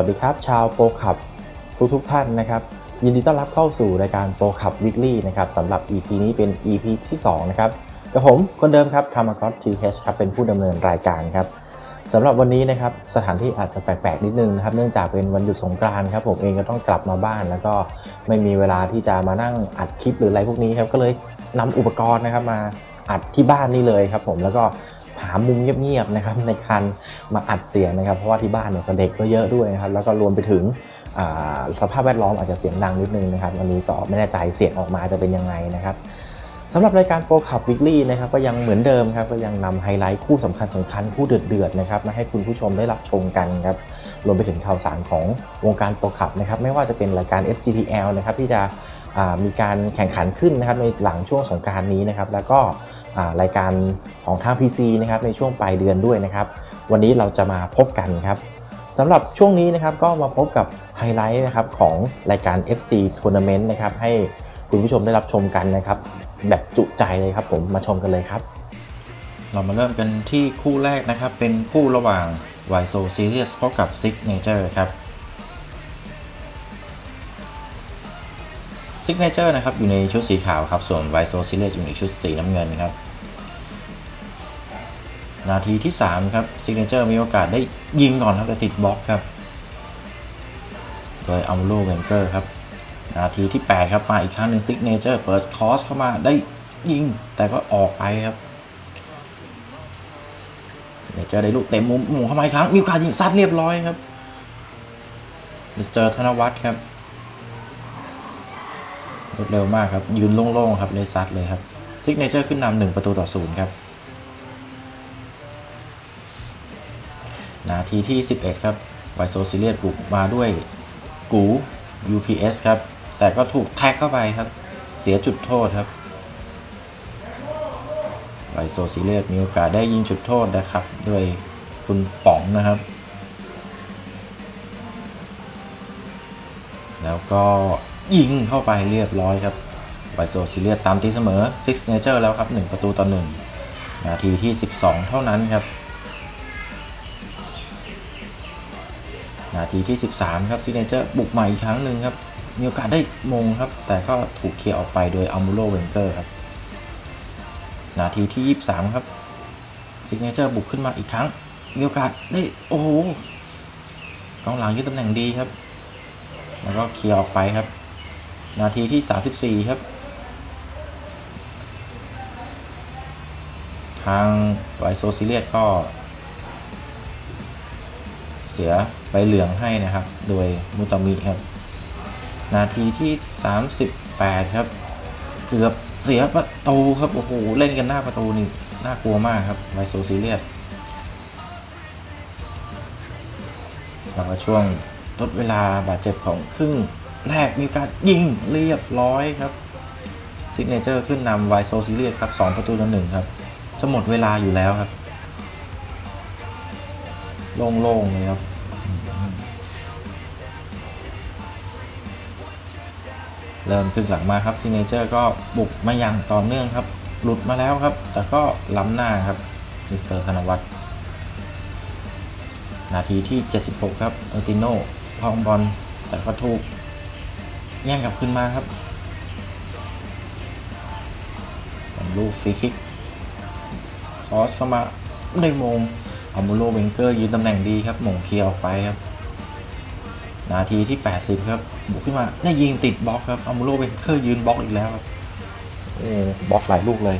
วัสดีครับ ชาวโปรขับทุกทุกๆท่านนะครับ ยินดีต้อนรับเข้าสู่รายการโปรขับวิกลี่นะครับสำหรับ EP นี้เป็น EP ที่ 2 นะครับกับผมคนเดิมครับธรรมกรทีเครับเป็นผู้ดำเนินรายการครับสำหรับวันนี้นะครับสถานที่อาจจะแปลกๆนิดนึงนะครับ เนื่องจากเป็นวันหยุดสงกรานต์ครับผมเองก็ต้องกลับมาบ้าน แล้วก็ไม่มีเวลาที่จะมานั่งอัดคลิปหรืออะไรพวกนี้ครับก็เลยนำอุปกรณ์นะครับมาอัดที่บ้านนี่เลยครับผมแล้วก็ หามุมเงียบๆนะครับในการมาอัดเสียงนะครับ เพราะว่าที่บ้านเนี่ยเด็กก็เยอะด้วยนะครับแล้วก็รวมไปถึงสภาพแวดล้อมอาจจะเสียงดังนิดนึงนะครับวันนี้ก็ไม่แน่ใจเสียงออกมาจะเป็นยังไงนะครับสำหรับรายการโปรขับวิกลี่นะครับก็ยังเหมือนเดิมครับก็ยังนำไฮไลท์คู่สำคัญสำคัญคู่เดือดๆนะครับมาให้คุณผู้ชมได้รับชมกันครับรวมไปถึงข่าวสารของวงการโปรขับนะครับไม่ว่าจะเป็นรายการ FCTL นะครับที่จะมีการแข่งขันขึ้นนะครับในหลังช่วงสงการนี้นะครับแล้วก็ รายการของทาง PC นะครับในช่วงปลายเดือนด้วยนะครับ วันนี้เราจะมาพบกันครับสำหรับช่วงนี้นะครับก็มาพบกับไฮไลท์นะครับของรายการ FC Tournament นะครับให้คุณผู้ชมได้รับชมกันนะครับ แบบจุใจเลยครับผมมาชมกันเลยครับ เรามาเริ่มกันที่คู่แรกนะครับ เป็นคู่ระหว่าง y s o Series พบกับ Signature ครับ Signature นะครับอยู่ในชุดสีขาวครับส่วน y s o Series อยู่ในชุดสีน้ำเงินครับนาทีที่ 3 ครับ Signature มีโอกาสได้ยิงก่อนครับแต่ติดบล็อกครับ โดยอัลโลเวนเกอร์ครับ นาทีที่ 8 ครับมาอีกครั้งหนึ่ง Signature เปิดคอสเข้ามาได้ยิงแต่ก็ออกไปครับ Signature ได้ลูกเต็มมุมหมุนเข้ามาอีกครั้งมีโอกาสยิงซัดเรียบร้อยครับมิสเตอร์ธนวัฒน์ครับรว ดเร็วมากครับ ยืนโล่งๆครับเลยซัดเลยครับ Signature ขึ้นนำหนึ่งประตูต่อศูนย์ครับ นาทีที่ 11 ครับไวโซซิเลียสบุกมาด้วยกู UPS ครับ แต่ก็ถูกแท็กเข้าไปครับ เสียจุดโทษครับไวโซซิเลียสมีโอกาสได้ยิงจุดโทษนะครับ ด้วยคุณป๋องนะครับ แล้วก็ ยิงเข้าไปเรียบร้อยครับไวโซซิเลียตามตีเสมอ Six Nature แล้วครับ 1 ประตูต่อ 1 นาทีที่ 12 เท่านั้นครับ นาทีที่ 13 ครับซิเนเจอร์บุกใหม่อีกครั้งหนึ่งครับ มีโอกาสได้มงครับ แต่ก็ถูกเคลียร์ออกไปโดยอัลมูโลเวนเกอร์ครับ นาทีที่ 23 ครับซิเนเจอร์บุกขึ้นมาอีกครั้ง มีโอกาสได้โอ้โหกองหลังยึดตำแหน่งดีครับ แล้วก็เคลียร์ออกไปครับ นาทีที่ 34 ครับ ทางไวโซซิเลียสก็ เสียใบเหลืองให้นะครับ โดยมุตามิครับ นาทีที่ 38 ครับ เกือบเสียประตูครับ โอ้โห เล่นกันหน้าประตูนี่ น่ากลัวมากครับไวโซซีเรียสแล้วก็ช่วงลดเวลาบาดเจ็บของครึ่ง แรกมีการยิงเรียบร้อยครับซิกเนเจอร์ขึ้นนำไวโซซีเรียสครับ2ประตูต่อหนึ่งครับ จะหมดเวลาอยู่แล้วครับ โล่งๆเลยครับเริ่มครึ่งหลังมาครับซีเนเจอร์ก็บุกมาอย่างต่อเนื่องครับ หลุดมาแล้วครับ แต่ก็ล้ำหน้าครับมิสเตอร์ธนวัฒน์นาทีที่ 76 ครับเอติโน่คลองบอลแต่ก็ถูก แย่งกลับขึ้นมาครับลูกฟรีคิกคอสเข้ามาได้มงเอามูโลเวนเกอร์ยืนตำแหน่งดีครับหม่งเคลียร์ออกไปครับ นาทีที่ 80 ครับบุกขึ้นมาได้ยิงติดบล็อกครับอามูโลเวนเกอร์ยืนบล็อกอีกแล้วครับโอ้บล็อกหลายลูกเลย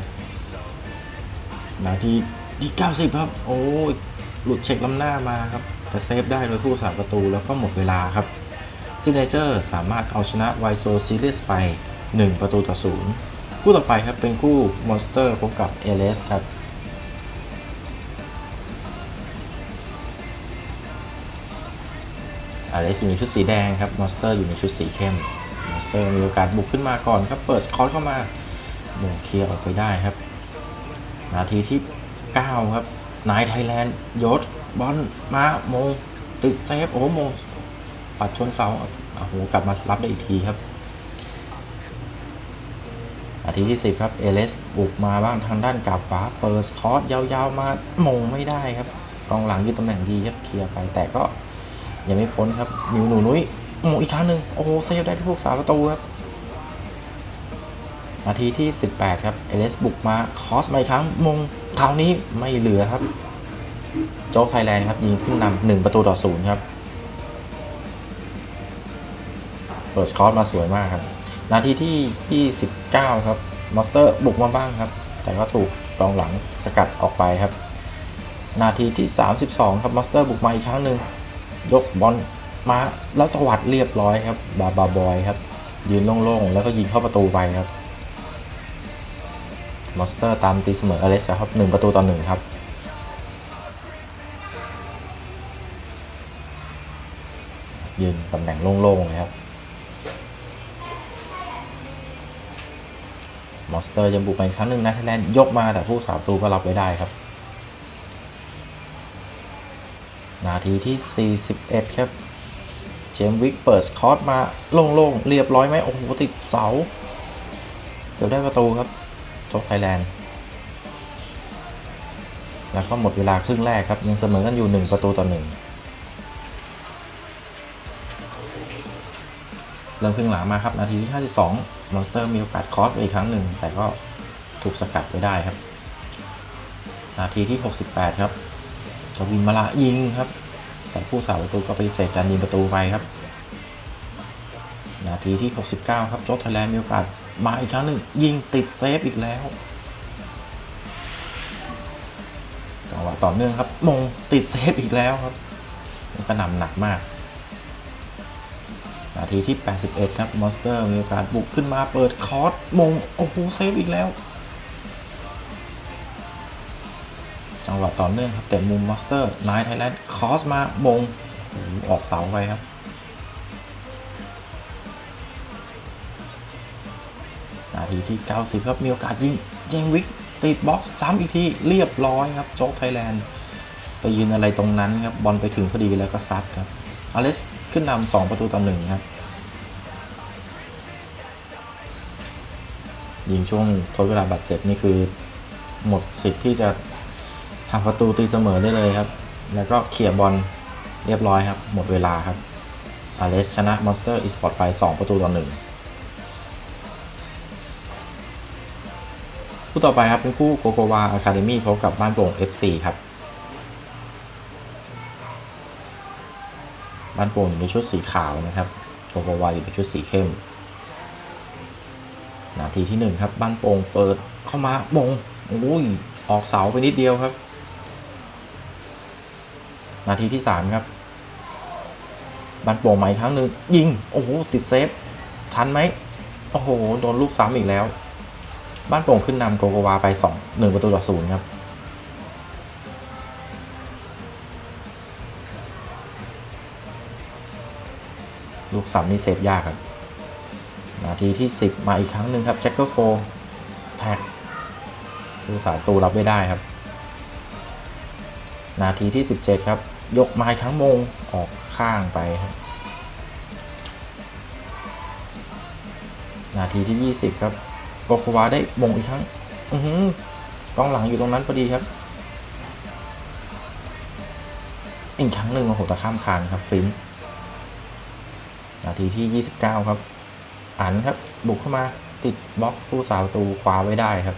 นาทีที่ 90 ครับ โอ้หลุดเช็คล้ำหน้ามาครับแต่เซฟได้โดยผู้สาประตูแล้วก็หมดเวลาครับ ซิเนเจอร์สามารถเอาชนะไวโซซีเรียสไป 1 ประตูต่อ 0 คู่ต่อไปครับเป็นคู่มอนสเตอร์พบกับเอเลสครับอเลสอยู่ในชุดสีแดงครับมอนสเตอร์อยู่ในชุดสีเข้มมอนสเตอร์มีโอกาสบุกขึ้นมาก่อนครับเปิดคอร์สเข้ามาโมเคลียร์ออกไปได้ครับ นาทีที่ 9 ครับนายไทยแลนด์ยศบอลมาโมติดเซฟโอ้โม ปัดชนเสาโอ้โหกลับมารับได้อีกทีครับนาทีที่ 10 ครับ เอเลสบุกมาบ้างทางด้านกลับขวาเปิดคอร์สยาวๆ มามงไม่ได้ครับ กองหลังยึดตำแหน่งดีครับเคลียร์ไป แต่ก็ยังไม่พ้นครับนิวหนูนุ้ยโอ้โหอีกครั้งหนึ่งโอ้โหเซฟได้ที่พวกสาประตูครับนาทีที่ 18 ครับ เอเลสบุกมาคอสมาอีกครั้งมงคราวนี้ไม่เหลือครับ โจ๊กไทยแลนด์ครับยิงขึ้นนำหนึ่งประตูต่อศูนย์ครับ เปิดคอสมาสวยมากครับ นาทีที่ 29 ครับมอสเตอร์บุกมาบ้างครับ แต่ก็ถูกกองหลังสกัดออกไปครับ นาทีที่ 32 ครับมอสเตอร์บุกมาอีกครั้งหนึ่งยกบอลมาแล้วตวัดเรียบร้อยครับบาบาบอยครับ ยืนโล่งๆ แล้วก็ยิงเข้าประตูไปครับมอสเตอร์ตามตีเสมออเลสครับหนึ่งประตูต่อหนึ่งครับยืนตำแหน่งโล่งๆเลยครับ มอสเตอร์ยังบุกไปอีกครั้งหนึ่งนะไทยแลนด์ยกมาแต่ผู้สาประตูก็รับไว้ได้ครับ นาทีที่ 41 ครับ เจมวิกเปิดคอร์สมาโล่งๆ เรียบร้อยไหมโอ้โหติดเสา เกือบได้ประตูครับโจ๊กไทยแลนด์ แล้วก็หมดเวลาครึ่งแรกครับ ยังเสมอกันอยู่ 1 ประตูต่อ1เริ่มครึ่งหลังมาครับ นาทีที่ 52 มอนสเตอร์มีโอกาสคอสไปอีกครั้งหนึ่ง แต่ก็ถูกสกัดไว้ได้ครับ นาทีที่ 68 ครับกวินมาละยิงครับ แต่ผู้สาวประตูก็ไปฏิเสธการยิงประตูไปครับ นาทีที่ 69 ครับโจ๊กไทยแลนด์มีโอกาสมาอีกครั้งหนึ่ง ยิงติดเซฟอีกแล้วจังหวะต่อเนื่องครับมงติดเซฟอีกแล้วครับนี่ก็นำหนักมาก ทีที่ 81 ครับมอนสเตอร์มีโอกาสบุกขึ้นมาเปิดคอร์สมง โอ้โห เซฟอีกแล้ว จังหวะต่อเนื่องครับ แต่มุมมอนสเตอร์นายไทยแลนด์คอสมามงออกเสาไปครับนาทีที่ 90 ครับ มีโอกาสยิงเจงวิกติดบล็อกซ้ำอีกทีเรียบร้อยครับ โจ๊กไทยแลนด์ไปยืนอะไรตรงนั้นครับ บอลไปถึงพอดีแล้วก็ซัดครับอเลสขึ้นนำสองประตูต่อหนึ่งครับ ยิงช่วงทดเวลาบาดเจ็บนี่คือ หมดสิทธิ์ที่จะทำประตูตีเสมอได้เลยครับ แล้วก็เคลียบอลเรียบร้อยครับ หมดเวลาครับอเลสชนะมอนสเตอร์อีสปอร์ตไป 2 ประตูต่อหนึ่งคู่ต่อไปครับเป็นคู่โกโกวาอะคาเดมี่พบกับบ้านโป่ง FC ครับ บ้านโป่งอยู่ในชุดสีขาวนะครับโกโกวาอยู่ในชุดสีเข้ม นาทีที่ 1 ครับบ้านโป่งเปิดเข้ามามงโอ้ยออกเสาไปนิดเดียวครับ นาทีที่ 3 ครับบ้านโป่งใหม่ครั้งหนึ่งยิง โอ้โห ติดเซฟ ทันไหมโอ้โห โดนลูกซ้ำอีกแล้ว บ้านโป่งขึ้นนำโกโกวาไป 2 1 ประตูต่อศูนย์ครับลูกซ้ำนี่เซฟยากครับ นาทีที่ 10 มาอีกครั้งหนึ่งครับแจ็คเกอร์โฟแท็กผู้สาตูรับไม่ได้ครับ นาทีที่ 17 ครับ ยกไม้ครั้งมงออกข้างไปครับนาทีที่ 20 ครับโกควาได้มงอีกครั้ง อือหือกองหลังอยู่ตรงนั้นพอดีครับ อีกครั้งหนึ่งโอ้โหตะข้ามคานครับฟินนาทีที่ 29 ครับ อันครับ บุกเข้ามาติดบล็อกผู้สาวประตูคว้าไว้ได้ครับ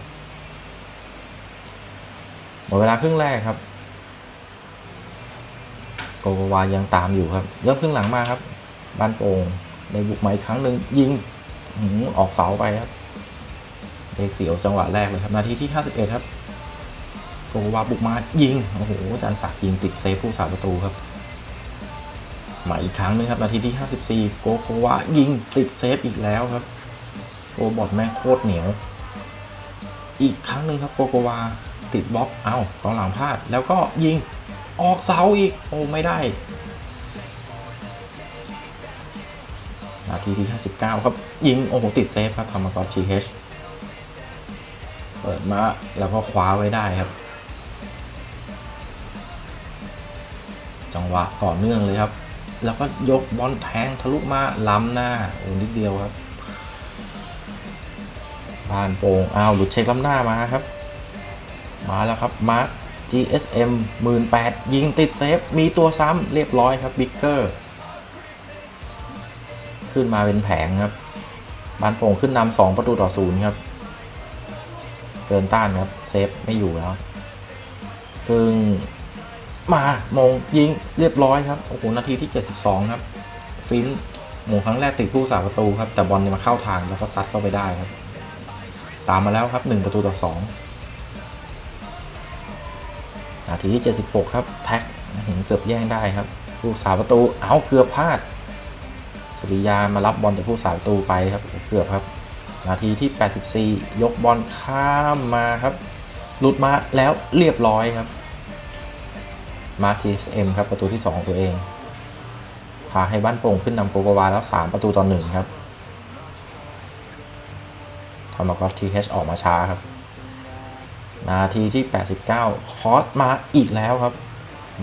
หมดเวลาครึ่งแรกครับ โกโกวายังตามอยู่ครับ เริ่มครึ่งหลังมาครับบ้านโป่งได้บุกมาอีกครั้งหนึ่งยิงหืออกเสาไปครับได้เสียวจังหวะแรกเลยครับ นาทีที่ 51 ครับโกโกวาบุกมายิง โอ้โหจารย์ศักย์ยิงติดเซฟผู้สาประตูครับ มาอีกครั้งหนึงครับ นาทีที่ 54 โกโกวายิงติดเซฟอีกแล้วครับโกบอดแม่งโคตรเหนียว อีกครั้งหนึ่งครับโกโกวาติดบล็อก เอ้ากองหลังพลาด แล้วก็ยิงออกเสาอีก โอ้ ไม่ได้ นาทีที่ 59 ครับ ยิง โอ้โห ติดเซฟครับทำมากอจีเฮชเปิดมา แล้วก็คว้าไว้ได้ครับ จังหวะต่อเนื่องเลยครับ แล้วก็ยกบอลแทงทะลุมาล้ำหน้าโอ้นิดเดียวครับบานโป่งอ้าวหลุดเช็คล้ำหน้ามาครับ มาแล้วครับมาร์ค GSM 18,000ยิงติดเซฟ มีตัวซ้ำเรียบร้อยครับบิ๊กเกอร์ขึ้นมาเป็นแผงครับบานโป่งขึ้นนำสองประตูต่อศูนย์ครับ เกินต้านครับ เซฟไม่อยู่แล้วครึ่ง มามงยิงเรียบร้อยครับโอ้โหนาทีที่ 72 ครับ ฟินหมงครั้งแรกติดผู้สาประตูครับ แต่บอลเนี่ยมาเข้าทางแล้วก็ซัดเข้าไปได้ครับ ตามมาแล้วครับ 1 ประตูต่อ 2 นาทีที่ 76 ครับ แท็กเห็นเกือบแย่งได้ครับ ผู้สาประตูเอาเกือบพลาด สุริยามารับบอลจากผู้สาประตูไปครับเกือบครับ นาทีที่ 84 ยกบอลข้ามมาครับหลุดมาแล้วเรียบร้อยครับ มาร์จิสเอ็มครับประตูที่ 2 ตัวเองพาให้บ้านโป่งขึ้นนำโกโกวาแล้ว 3 ประตูต่อ1ครับทำมากอทีเออกมาช้าครับ นาทีที่ 89 คอสมาอีกแล้วครับ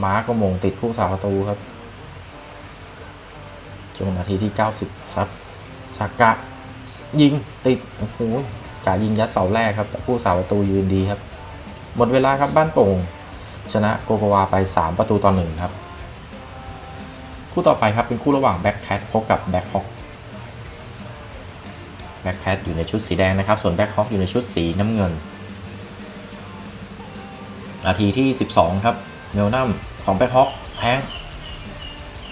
ม้าก็มงติดผู้สาประตูครับช่วงนาทีที่ 90 ซับสากะยิงติดโอ้โหกายิงยัดเสาแรกครับ แต่ผู้สาประตูยืนดีครับ หมดเวลาครับบ้านโป่ง ชนะโกโกวาไป 3 ประตูต่อหนึ่งครับ คู่ต่อไปครับเป็นคู่ระหว่างแบ็คแคทพบกับแบ็คฮอกแบ็คแคทอยู่ในชุดสีแดงนะครับ ส่วนแบ็คฮอกอยู่ในชุดสีน้ำเงิน นาทีที่ 12 ครับเมลนัมของแบ็คฮอกแทง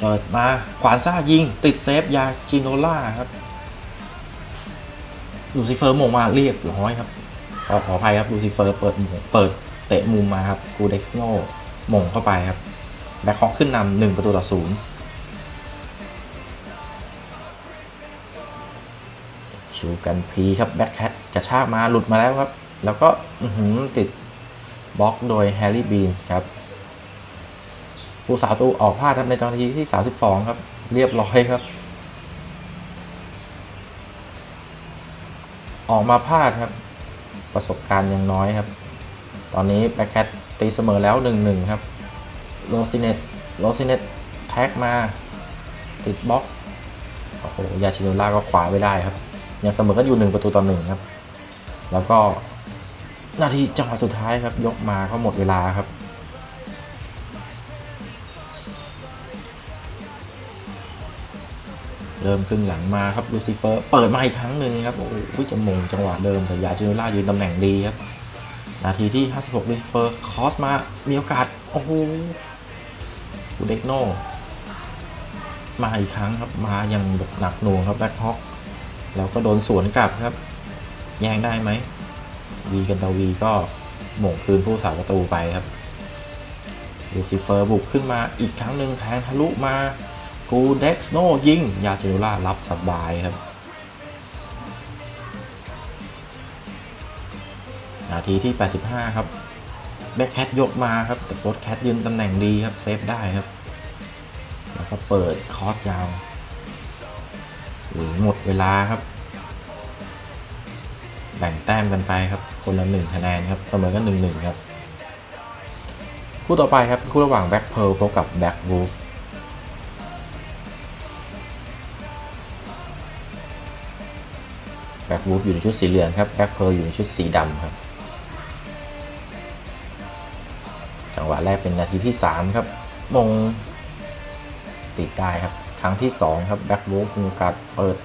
เปิดมาขวานซ่ายิงติดเซฟยาจิโนล่าครับลูซิเฟอร์มงมาเรียบร้อยครับขอขออภัยครับลูซิเฟอร์เปิดหมงเปิด เตะมุมมาครับกูเด็กโนมงเข้าไปครับแบ็คฮอกขึ้นนำหนึ่งประตูต่อศูนย์ชูกันพีครับแบ็คแคทกระชากมาหลุดมาแล้วครับ แล้วก็หือติดบล็อกโดยแฮร์รี่บีนส์ครับผู้สาวตูออกพลาดครับในจังหวะนาทีที่ 32 ครับ เรียบร้อยครับ ออกมาพลาดครับ ประสบการณ์ยังน้อยครับ ตอนนี้แบ็คแคทตีเสมอแล้ว 1-1 ครับโรซิเนตโรซิเนตแท็กมา ติดบล็อก โอ้โห ยาชิโนล่าก็ขวาไว้ได้ครับ ยังเสมอกันอยู่ 1 ประตูต่อ1ครับ แล้วก็นาทีจังหวะสุดท้ายครับ ยกมาก็หมดเวลาครับเริ่มครึ่งหลังมาครับลูซิเฟอร์ เปิดมาอีกครั้งหนึ่งครับ โอ้โหจะมงจังหวะเดิมแต่ยาจิโนล่ายืนตำแหน่งดีครับ นาทีที่ 56ลิเฟอร์คอสมา มีโอกาส โอ้โหบูเด็กโนมาอีกครั้งครับ มาอย่างแบบหนักหน่วงครับแบ็คฮอกแล้วก็โดนสวนกลับครับ แย่งได้ไหม วีกันตาวีก็หม่งคืนผู้สาประตูไปครับลูซิเฟอร์บุกขึ้นมาอีกครั้งหนึ่งแทงทะลุมา กูเด็กโนยิง ยาเจโนล่ารับสบายครับ ทีที่ 85 ครับ แบ็คแคทยกมาครับ แต่โค้ดแคทยืนตำแหน่งดีครับ เซฟได้ครับ แล้วก็เปิดคอร์สยาวหรือหมดเวลาครับ แบ่งแต้มกันไปครับ คนละหนึ่งคะแนนครับ เสมอกันหนึ่งหนึ่งครับ คู่ต่อไปครับ คู่ระหว่างแบ็คเพ a ร์พบกับแบ็ควูฟแบ็ควูฟอยู่ในชุดสีเหลืองครับแบ็คเพ a ร์อยู่ในชุดสีดำครับ จังหวะแรกเป็นนาทีที่ 3 ครับ มงติดได้ครับ ครั้งที่ 2 ครับแบ็ควูฟมีโอกาสเปิด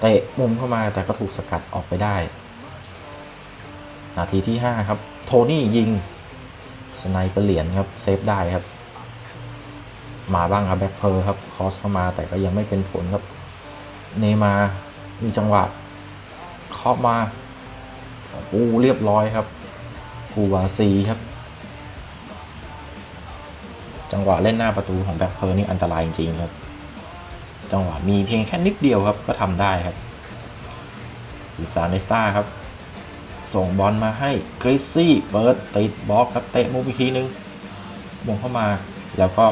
เตะมุมเข้ามาแต่ก็ถูกสกัดออกไปได้ นาทีที่ 5 ครับ โทนี่ยิงสไนเปอร์เหรียญครับ เซฟได้ครับ มาบ้างครับแบ็คเพอร์ครับ คอสเข้ามาแต่ก็ยังไม่เป็นผลครับ เนมา มีจังหวะเคาะมาโอ้เรียบร้อยครับคูวาซีครับ จังหวะเล่นหน้าประตูของแบ็คเพอร์นี่อันตรายจริงๆครับ จังหวะมีเพียงแค่นิดเดียวครับก็ทำได้ครับอิซาเนสตาครับ ส่งบอลมาให้กริซซี่เปิดติดบล็อกครับเตะมุมอีกทีนึงมงเข้ามาแล้วก็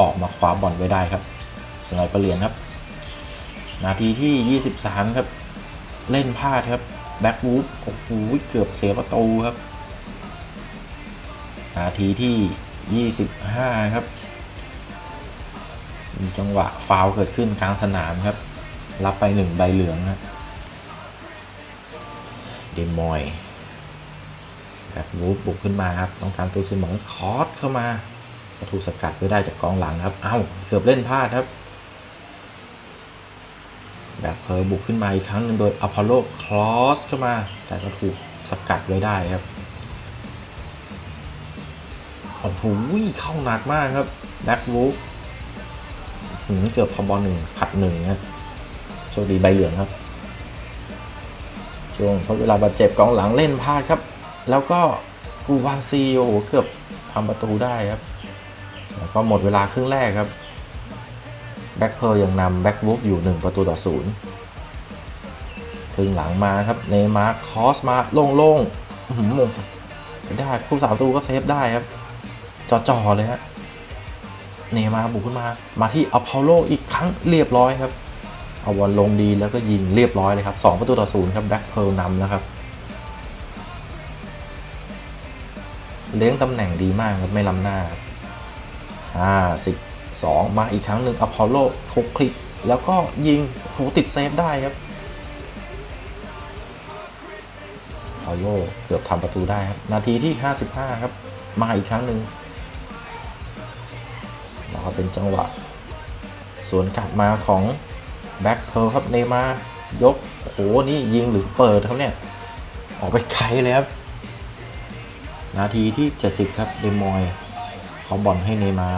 ออกมาคว้าบอลไว้ได้ครับสไนเปอร์เหรียญครับ นาทีที่ 23 ครับ เล่นพลาดครับแบ็กวูฟโอ้โหเกือบเสียประตูครับ นาทีที่ 25 ครับ มีจังหวะฟาวเกิดขึ้นกลางสนามครับ รับไปหนึ่งใบเหลืองครับเดมอยแบบวูบุกขึ้นมาครับ ต้องการตัวเสมอคอสเข้ามาก็ถูกสกัดไว้ได้จากกองหลังครับ เอ้า เกือบเล่นพลาดครับแบ็คเพอร์บุกขึ้นมาอีกครั้งหนึ่งโดยอพอลโลคลอสเข้ามา แต่ก็ถูกสกัดไว้ได้ครับ อ้โหเข้าหนักมากครับแบ็ควูฟเกือบพอบอลหนึ่งผัดหนึ่งนะโชคดีใบเหลืองครับ ช่วงทดเวลาบาดเจ็บกองหลังเล่นพลาดครับ แล้วก็กูวางซีโอ้โหเกือบทำประตูได้ครับ แล้วก็หมดเวลาครึ่งแรกครับแบ็คเพลยังนำแบ็ควูฟอยู่ 1 ประตูต่อศูนย์ครึ่งหลังมาครับเนมาร์คอสมาโล่งๆหือมงไม่ได้ผู้สาวตูก็เซฟได้ครับ จ่อๆเลยฮะเนย์มาบุกขึ้นมา มาที่อพอลโลอีกครั้งเรียบร้อยครับ เอาบอลลงดีแล้วก็ยิงเรียบร้อยเลยครับ2ประตูต่อศูนย์ครับแบ็คเพร์ลนำแล้วครับ เลี้ยงตำแหน่งดีมากครับไม่ล้ำหน้าห้าสิบสองมาอีกครั้งหนึ่งอพอลโลคุกคลิก แล้วก็ยิงโหติดเซฟได้ครับอพอลโลเกือบทำประตูได้ครับ นาทีที่ 55 ครับ มาอีกครั้งหนึ่ง แล้วก็เป็นจังหวะ สวนกลับมาของแบ็คเพ a ร์ครับเนมายกโอ้โหนี่ยิงหรือเปิดครับเนี่ย ออกไปไกลเลยครับ นาทีที่ 70 ครับเดมอยเขาบอลให้เนมา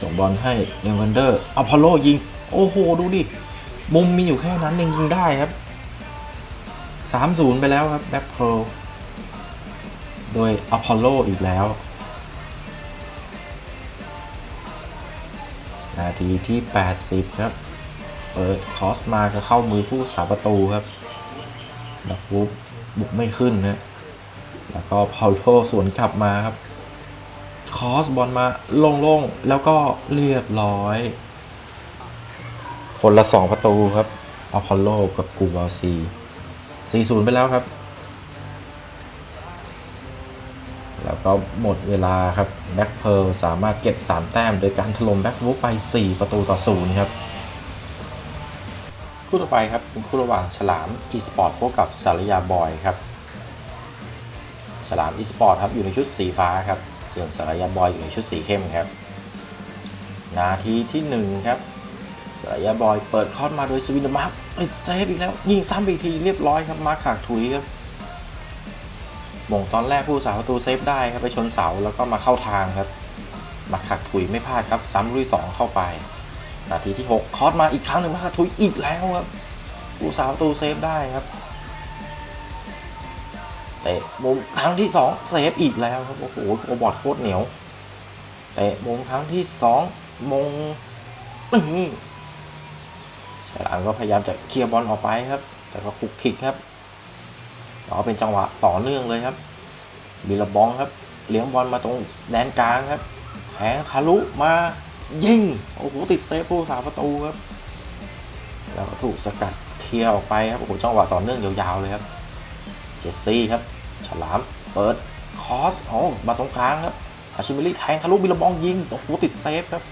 ส่งบอลให้เนวันเดอร์อพอลโลยิง โอ้โห ดูดิ มุมมีอยู่แค่นั้นยังยิงได้ครับ 3-0 ไปแล้วครับแบ็คเพ a ร์โดยอพอลโลอีกแล้ว นาทีที่ 80 ครับ เปิดคอสมาจะเข้ามือผู้สาประตูครับดักบุกบุกไม่ขึ้นนะแล้วก็พาโลสวนกลับมาครับ คอสบอลมาโล่งๆแล้วก็เรียบร้อย คนละ 2 ประตูครับอพอลโลกับกูบอลซี 4-0 ไปแล้วครับ แล้วก็หมดเวลาครับแบ็คเพ a ร์สามารถเก็บ 3 แต้ม โดยการถล่มแบ็ควูไป 4 ประตูต่อศูนย์ครับคู่ต่อไปครับเป็นคู่ระหว่างฉลามอีสปอร์ตพบกับสารยาบอยครับฉลามอีสปอร์ตครับอยู่ในชุดสีฟ้าครับส่วนสารยาบอยอยู่ในชุดสีเข้มครับ นาทีที่1ครับสารยาบอยเปิดคอร์สมาโดยสวินเดอร์มาร์คเอ้ยเซฟอีกแล้วยิงซ้ำอีกทีเรียบร้อยครับมาร์คขากถุยครับ มงตอนแรกผู้สาประตูเซฟได้ครับไปชนเสาแล้วก็มาเข้าทางครับมาขักถุยไม่พลาดครับ ซ้ำลุยสองเข้าไป นาทีที่ 6 คอสมาอีกครั้งหนึ่งมาขักถุยอีกแล้วครับผู้สาประตูเซฟได้ครับเตะมุมครั้งที่2เซฟอีกแล้วครับโอ้โหโอบอดโคตรเหนียวเตะมุมครั้งที่2มงอื้อฉลามก็พยายามจะเคลียร์บอลออกไปครับ แต่ก็คุกคิกครับ เราเป็นจังหวะต่อเนื่องเลยครับบิลบองครับ เลี้ยงบอลมาตรงแดนกลางครับแหงทะลุมายิงโอ้โหติดเซฟผู้สาประตูครับ แล้วก็ถูกสกัดเคลียร์ออกไปครับโอ้โหจังหวะต่อเนื่องยาวๆเลยครับเจสซี่ครับฉลามเปิดคอสโอ๋อมาตรงกลางครับอาชิมิลิแทงทะลุบิลบองยิงโอ้โหติดเซฟครับ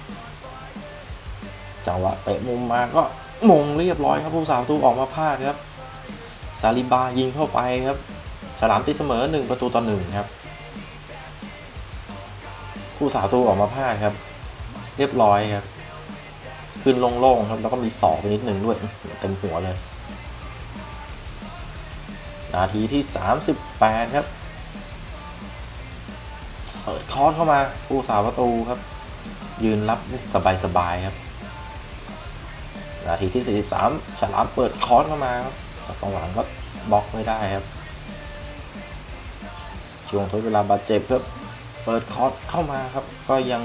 จังหวะเตะมุมมาก็มงเรียบร้อยครับผู้สาประตูออกมาพลาดครับ ซาลิบายิงเข้าไปครับ ฉลามตีเสมอ 1 ประตูต่อหนึ่งครับ ผู้สาวตูออกมาพลาดครับ เรียบร้อยครับ ขึ้นโล่งๆครับ แล้วก็มีสอไปนิดหนึ่งด้วย เต็มหัวเลย นาทีที่ 38 ครับ เสิร์ชคอร์สเข้ามา ผู้สาวประตูครับ ยืนรับสบายๆครับ นาทีที่ 43 ฉลามเปิดคอร์สเข้ามาครับ แต่กองหลังก็บล็อกไม่ได้ครับ ช่วงทดเวลาบาดเจ็บครับเปิดคอร์สเข้ามาครับ ก็ยัง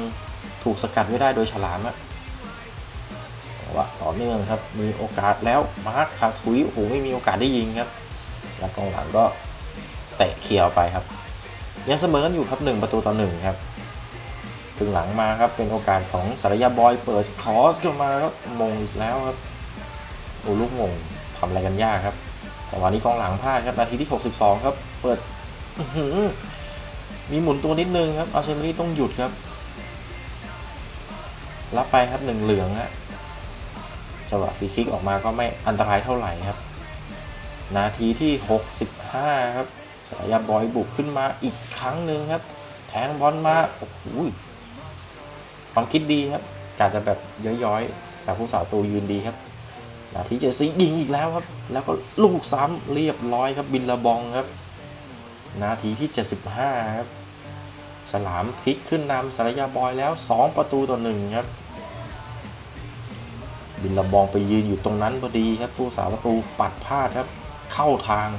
ถูกสกัดไว้ได้โดยฉลามอะแต่ว่าต่อเนื่องครับ มีโอกาสแล้ว มาร์คคาทุยโอ้โหไม่มีโอกาสได้ยิงครับ แล้วกองหลังก็เตะเคลียร์ไปครับ ยังเสมอกันอยู่ครับ 1 ประตูต่อหนึ่งครับถึงหลังมาครับ เป็นโอกาสของสารยาบอยเปิดคอร์สเข้ามาครับมงอีกแล้วครับ โอ้ลูกมง ทำอะไรกันยากครับจังหวะนี้กองหลังพลาดครับนาทีที่ 62 ครับ เปิดมีหมุนตัวนิดนึงครับอาเซมิลี่ต้องหยุดครับ รับไปครับหนึ่งเหลืองฮะจังหวะฟรีคิกออกมาก็ไม่อันตรายเท่าไหร่ครับ นาทีที่ 65 ครับสายาบอยบุกขึ้นมาอีกครั้งหนึ่งครับ แทงบอลมาโอ้โหความคิดดีครับกาจะแบบย้อยๆ แต่ผู้สาวตูยืนดีครับ นาทีเจ็ดสิยิงอีกแล้วครับ แล้วก็ลูกซ้ำเรียบร้อยครับบินระบองครับ นาทีที่ 75 ครับฉลามพลิกขึ้นนำสารยาบอยแล้ว 2 ประตูต่อหนึ่งครับ บินระบองไปยืนอยู่ตรงนั้นพอดีครับผู้สาประตูปัดพลาดครับ เข้าทาง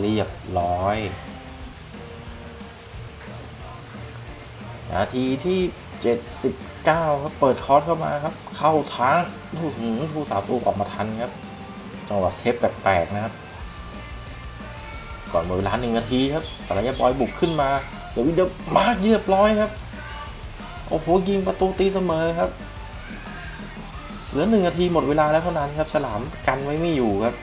เรียบร้อย นาทีที่ 79 ครับ เปิดคอร์สเข้ามาครับ เข้าทางอื้อหือผู้สาประตูออกมาทันครับ จังหวะเซฟแปลกๆนะครับ ก่อนหมดเวลาหนึ่งนาทีครับสารยาบอยบุกขึ้นมา เซวินเดอร์มาร์กเรียบร้อยครับ โอ้โห ยิงประตูตีเสมอครับ เหลือหนึ่งนาทีหมดเวลาแล้วเท่านั้นครับ ฉลามกันไว้ไม่อยู่ครับ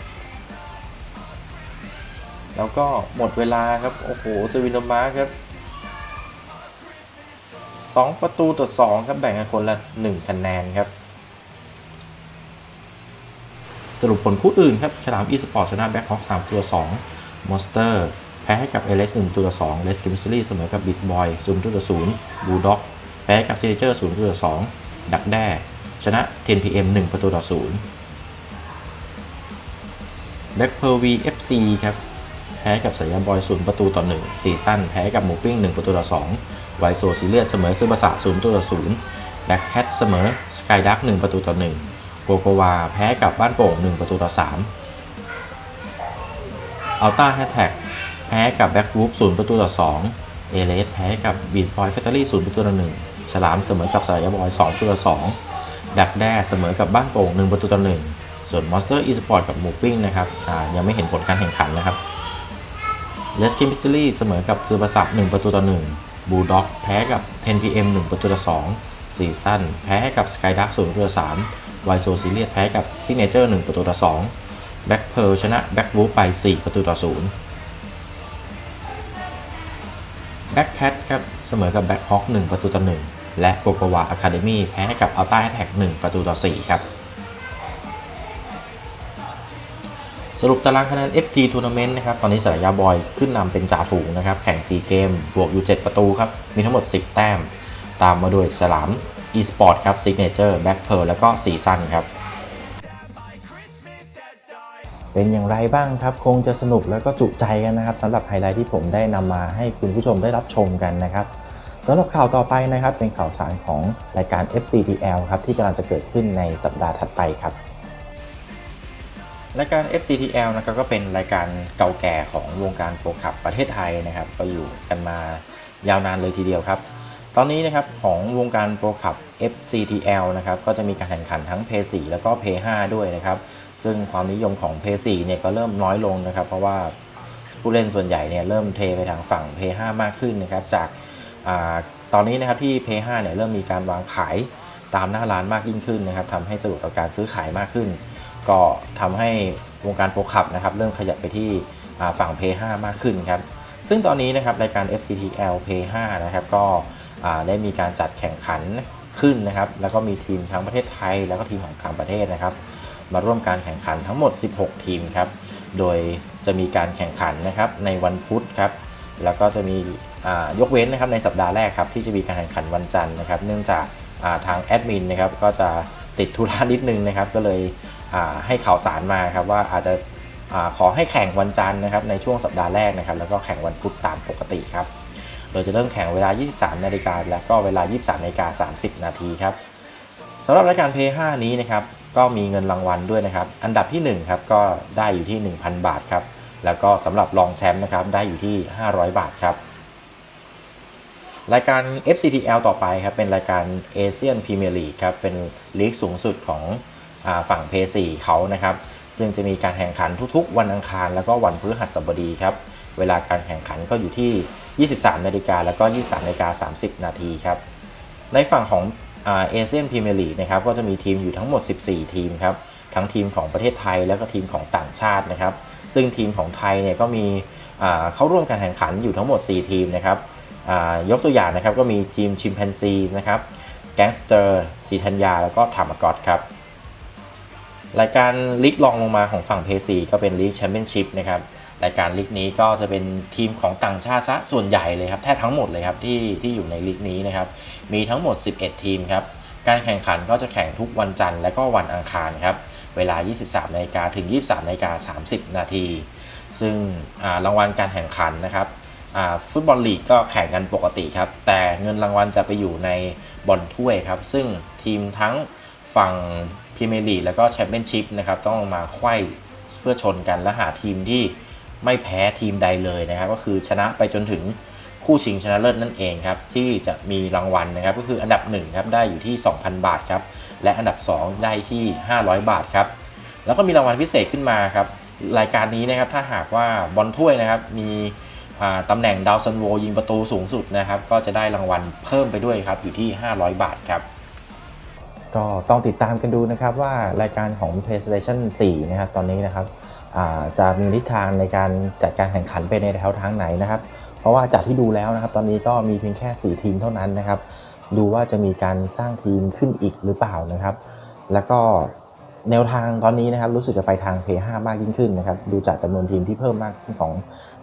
แล้วก็หมดเวลาครับ โอ้โห เซวินเดอร์มาร์กครับ สองประตูต่อสองครับแบ่งกันคนละหนึ่งคะแนนครับ สรุปผลคู่อื่นครับ ฉลามอีสปอร์ตชนะแบ็คฮอค3ตัว2มอนสเตอร์แพ้ให้กับเอเลส1ตัว2เลสกิมซิลี่เสมอกับบิ๊กบอย0ตัว0บูลด็อกแพ้ให้กับซีเจอร์0ตัว2ดักแด้ชนะ 10pm 1 ประตูต่อ0แบ็คเพอร์วีเอฟซีครับแพ้กับสายาบอย0ประตูต่อ1ซีซั่นแพ้กับหมูปิ้ง 1 ประตูต่อ2 ไวโซซิเลียสเสมอซึบาสะ0ตัวต่อ0แบ็คแคทเสมอสกายดัก1ประตูต่อ1โกโกวาแพ้กับบ้านโป่ง1ประตูต่อ3อัลต้าแฮชแท็กแพ้กับแบ็กวูฟ0ประตูต่อ2เอเลสแพ้กับบีดบอยแฟคทอรี่0ประตูต่อ1ฉลามเสมอกับสายบอย2ประตูต่อ2ดักแด้เสมอกับบ้านโป่ง1ประตูต่อ1ส่วนมอนสเตอร์อีสปอร์ตกับหมูปิ้งนะครับยังไม่เห็นผลการแข่งขันนะครับเลสคิมพิซิลี่เสมอกับซือบาสัก1ประตูต่อ1 บูลด็อกแพ้กับ 10pm 1ประตูต่อ2ซีซั่นแพ้ให้กับสกายดัก0ประตูต่อ3ไวโซซิเลียสแพ้กับซิเนเจอร์1ประตูต่อ2แบ็กเพ r ร์ชนะแบ็กวูฟไป 4 ประตูต่อ0แบ็กแคทครับเสมอกับแบ็กฮอค1ประตูต่อ1และโกโกวาอะคาเดมี่แพ้ให้กับอัลต้าแฮทแท็ก1ประตูต่อ4ครับ สรุปตารางคะแนน FT Tournament นะครับ ตอนนี้สายยาบอยขึ้นนำเป็นจ่าฝูงนะครับ แข่ง 4 เกม บวกอยู่ 7 ประตูครับ มีทั้งหมด 10 แต้ม ตามมาด้วยสลาม eSport ครับ Signature Back Pearl แล้วก็ซีซันครับ เป็นอย่างไรบ้างครับ คงจะสนุกแล้วก็จุใจกันนะครับสำหรับไฮไลท์ที่ผมได้นำมาให้คุณผู้ชมได้รับชมกันนะครับสำหรับข่าวต่อไปนะครับเป็นข่าวสารของรายการ FCTL ครับที่กำลังจะเกิดขึ้นในสัปดาห์ถัดไปครับ รายการ FCTL นะครับก็เป็นรายการเก่าแก่ของวงการโปรขับประเทศไทยนะครับก็อยู่กันมายาวนานเลยทีเดียวครับ ตอนนี้นะครับของวงการโปรขับ FCTL นะครับก็จะมีการแข่งขันทั้ง p 4แล้วก็ p 5ด้วยนะครับ ซึ่งความนิยมของ p 4เนี่ยก็เริ่มน้อยลงนะครับ เพราะว่าผู้เล่นส่วนใหญ่เนี่ยเริ่มเทไปทางฝั่ง p 5มากขึ้นนะครับ จากาตอนนี้นะครับที่ p 5เนี่ยเริ่มมีการวางขายตามหน้าร้านมากยิ่งขึ้นนะครับทำให้สะดวกต่อการซื้อขายมากขึ้น ก็ทำให้วงการโปรขับนะครับเริ่มขยับไปที่อ่าฝั่ง p 5มากขึ้นครับซึ่งตอนนี้นะครับรายการ FCTL p 5นะครับก็ได้มีการจัดแข่งขันขึ้นนะครับแล้วก็มีทีมทั้งประเทศไทย แล้วก็ทีมของต่างประเทศนะครับ มาร่วมการแข่งขันทั้งหมด 16 ทีมครับโดยจะมีการแข่งขันนะครับในวันพุธครับแล้วก็จะมียกเว้นนะครับในสัปดาห์แรกครับที่จะมีการแข่งขันวันจันทร์นะครับ เนื่องจากาทางแอดมินนะครับก็จะติดธุระนิดนึงนะครับ ก็เลย ให้ข่าวสารมาครับว่าอาจจะอาขอให้แข่งวันจันทร์นะครับในช่วงสัปดาห์แรกนะครับแล้วก็แข่งวันพุธตามปกติครับโดยจะเริ่มแข่งเวลา 23 นาฬิกาและก็เวลา 23นาฬิกา30 นาทีครับสำหรับรายการ Pay 5นี้นะครับก็มีเงินรางวัลด้วยนะครับอันดับที่1ครับก็ได้อยู่ที่ 1,000 บาทครับแล้วก็สำหรับรองแชมป์นะครับได้อยู่ที่ 500 บาทครับรายการ FCTL ต่อไปครับเป็นรายการ Asian Premier League ครับเป็นลีกสูงสุดของ ฝั่ง Pay 4เขานะครับ ซึ่งจะมีการแข่งขันทุกๆ วันอังคาร แล้วก็วันพฤหัสบดีครับ เวลาการแข่งขันก็อยู่ที่ 23 นาฬิกาแล้วก็ 23นาฬิกา30 นาทีครับ ในฝั่งของเอเชียนพรีเมียร์ลีกนะครับ ก็จะมีทีมอยู่ทั้งหมด 14 ทีมครับ ทั้งทีมของประเทศไทยแล้วก็ทีมของต่างชาตินะครับ ซึ่งทีมของไทยเนี่ยก็มีอ่าเข้าร่วมการแข่งขันอยู่ทั้งหมด 4 ทีมนะครับยกตัวอย่างนะครับก็มีทีมชิมแปนซีนะครับแก๊งสเตอร์สีธัญญาแล้วก็ธรรมกอตครับ รายการลีกรองลงมาของฝั่งเพซีก็เป็นลีกแชมเปี้ยนชิพนะครับรายการลีกนี้ก็จะเป็นทีมของต่างชาติซะส่วนใหญ่เลยครับแทบทั้งหมดเลยครับที่ที่อยู่ในลีกนี้นะครับมีทั้งหมด 11 ทีมครับการแข่งขันก็จะแข่งทุกวันจันทร์และก็วันอังคารครับเวลา 23นาฬิกาถึง 23นาฬิกา30 นาที ซึ่งรางวัลการแข่งขันนะครับฟุตบอลลีกก็แข่งกันปกติครับ แต่เงินรางวัลจะไปอยู่ในบอลถ้วยครับ ซึ่งทีมทั้ง ฝั่งพรีเมียร์ลีกแล้วก็แชมเปี้ยนชิพนะครับต้องมาไขว้เพื่อชนกันและหาทีมที่ไม่แพ้ทีมใดเลยนะครับ ก็คือชนะไปจนถึงคู่ชิงชนะเลิศนั่นเองครับ ที่จะมีรางวัลนะครับ ก็คืออันดับ1ครับได้อยู่ที่ 2,000 บาทครับ และอันดับ 2 ได้ที่ 500 บาทครับ แล้วก็มีรางวัลพิเศษขึ้นมาครับ รายการนี้นะครับถ้าหากว่าบอลถ้วยนะครับมีตำแหน่งดาวซันโวยิงประตูสูงสุดนะครับ ก็จะได้รางวัลเพิ่มไปด้วยครับอยู่ที่ 500 บาทครับ ก็ต้องติดตามกันดูนะครับว่ารายการของ PlayStation 4 นะครับตอนนี้นะครับจะมีทิศทางในการจัดการแข่งขันไปในแถวทางไหนนะครับ เพราะว่าจากที่ดูแล้วนะครับ ตอนนี้ก็มีเพียงแค่ 4 ทีมเท่านั้นนะครับ ดูว่าจะมีการสร้างทีมขึ้นอีกหรือเปล่านะครับ แล้วก็แนวทางตอนนี้นะครับรู้สึกจะไปทาง Play 5มากยิ่งขึ้นนะครับ ดูจากจำนวนทีมที่เพิ่มมากขึ้นของ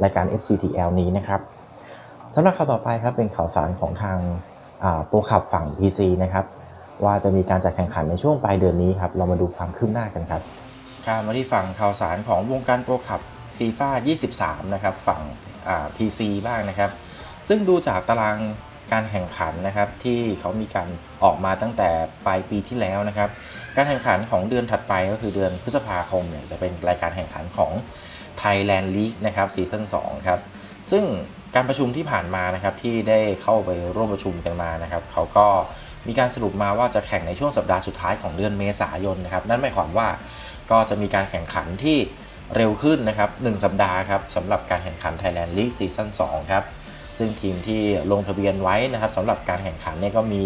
รายการ FCTL นี้นะครับสำหรับข่าวต่อไปครับเป็นข่าวสารของทางโปรขับฝั่ง PC นะครับ ว่าจะมีการจัดแข่งขันในช่วงปลายเดือนนี้ครับ เรามาดูความคืบหน้ากันครับ การมาที่ฝั่งข่าวสารของวงการโปรขับฟีฟ่า23 นะครับ ฝั่งอ่า PC บ้างนะครับ ซึ่งดูจากตารางการแข่งขันนะครับที่เขามีการออกมาตั้งแต่ปลายปีที่แล้วนะครับ การแข่งขันของเดือนถัดไปก็คือเดือนพฤษภาคมเนี่ยจะเป็นรายการแข่งขันของ Thailand League นะครับซีซั่น2ครับ ซึ่งการประชุมที่ผ่านมานะครับที่ได้เข้าไปร่วมประชุมกันมานะครับเขาก็ มีการสรุปมาว่าจะแข่งในช่วงสัปดาห์สุดท้ายของเดือนเมษายนนะครับนั่นหมายความว่าก็จะมีการแข่งขันที่เร็วขึ้นนะครับ1สัปดาห์ครับสำหรับการแข่งขัน Thailand League ซีซั่น2ครับซึ่งทีมที่ลงทะเบียนไว้นะครับสำหรับการแข่งขันเนี่ยก็มี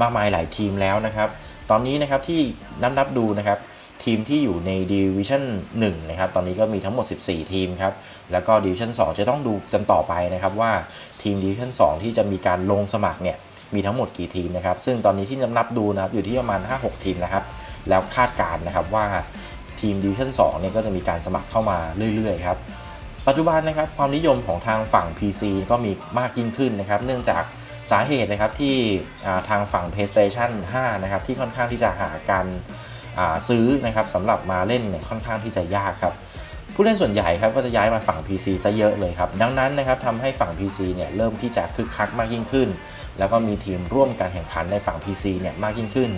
มากมายหลายทีมแล้วนะครับ ตอนนี้นะครับที่นับนับดูนะครับทีมที่อยู่ใน Division 1นะครับตอนนี้ก็มีทั้งหมด 14 ทีมครับแล้วก็ Division 2จะต้องดูกันต่อไปนะครับว่าทีม Division 2ที่จะมีการลงสมัครเนี่ย มีทั้งหมดกี่ทีมนะครับ ซึ่งตอนนี้ที่นับนับดูนะครับอยู่ที่ประมาณ 5-6 ทีมนะครับ แล้วคาดการณ์นะครับว่าทีม Division 2เนี่ยก็จะมีการสมัครเข้ามาเรื่อยๆครับ ปัจจุบันนะครับความนิยมของทางฝั่ง PC ก็มีมากยิ่งขึ้นนะครับ เนื่องจากสาเหตุนะครับที่ทางฝั่ง PlayStation 5 นะครับที่ค่อนข้างที่จะหาการซื้อนะครับสำหรับมาเล่นเนี่ยค่อนข้างที่จะยากครับ ผู้เล่นส่วนใหญ่ครับก็จะย้ายมาฝั่ง PC ซะเยอะเลยครับ ดังนั้นนะครับทำให้ฝั่ง PC เนี่ยเริ่มที่จะคึกคักมากยิ่งขึ้น แล้วก็มีทีมร่วมการแข่งขันในฝั่ง PC เนี่ยมากยิ่งขึ้น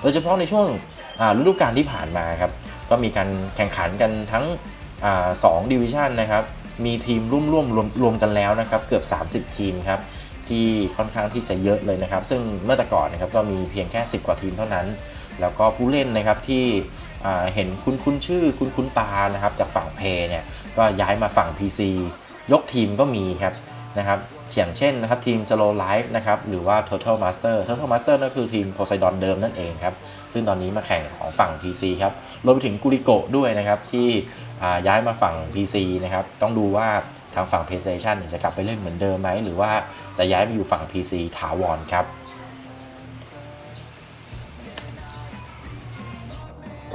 โดยเฉพาะในช่วงฤดูกาลที่ผ่านมาครับก็มีการแข่งขันกันทั้งอสองดิวิชันนะครับมีทีมร่วมร่วมรวมรวมกันแล้วนะครับเกือบ 30 ทีมครับที่ค่อนข้างที่จะเยอะเลยนะครับ ซึ่งเมื่อแต่ก่อนนะครับก็มีเพียงแค่ 10 กว่าทีมเท่านั้น แล้วก็ผู้เล่นนะครับที่ เห็นคุ้นคุ้นๆชื่อคุ้นคุ้นๆตานะครับจากฝั่งเพย์เนี่ยก็ย้ายมาฝั่ง PC ยกทีมก็มีครับนะครับอย่างเช่นนะครับทีม s l o w Life นะครับหรือว่า Total Master Total Master นั่นคือทีม Poseidon เดิมนั่นเองครับ ซึ่งตอนนี้มาแข่งของฝั่ง PC ครับรวมไปถึงกุริโกด้วยนะครับ ที่ย้ายมาฝั่ง PC นะครับ ต้องดูว่าทางฝั่ง PlayStation เนี่ยจะกลับไปเล่นเหมือนเดิมไหม หรือว่าจะย้ายมาอยู่ฝั่ง PC ถาวรครับ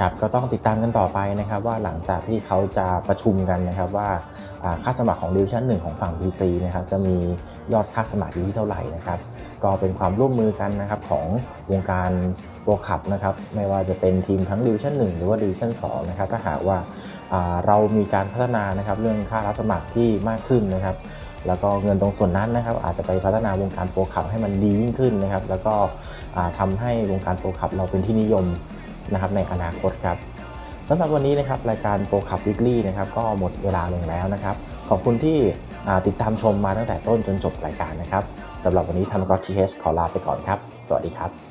ครับก็ต้องติดตามกันต่อไปนะครับ ว่าหลังจากที่เขาจะประชุมกันนะครับว่าค่าสมัครของดิวิชั่น1ของฝั่ง PC นะครับจะมียอดค่าสมัครอยู่ที่เท่าไหร่นะครับ ก็เป็นความร่วมมือกันนะครับของวงการโปรขับนะครับไม่ว่าจะเป็นทีมทั้งดิวิชั่น1หรือว่าดิวิชั่น2นะครับถ้าหากว่าเรามีการพัฒนานะครับเรื่องค่ารับสมัครที่มากขึ้นนะครับแล้วก็เงินตรงส่วนนั้นนะครับอาจจะไปพัฒนาวงการโปรขับให้มันดียิ่งขึ้นนะครับ แล้วก็ทำาให้วงการโปรขับเราเป็นที่นิยม นะครับในอนาคตครับสำหรับวันนี้นะครับรายการโปรขับวิกฤตนะครับก็หมดเวลาลงแล้วนะครับ ขอบคุณที่ติดตามชมมาตั้งแต่ต้นจนจบรายการนะครับสำหรับวันนี้ธรรมกอทีเขอลาไปก่อนครับ สวัสดีครับ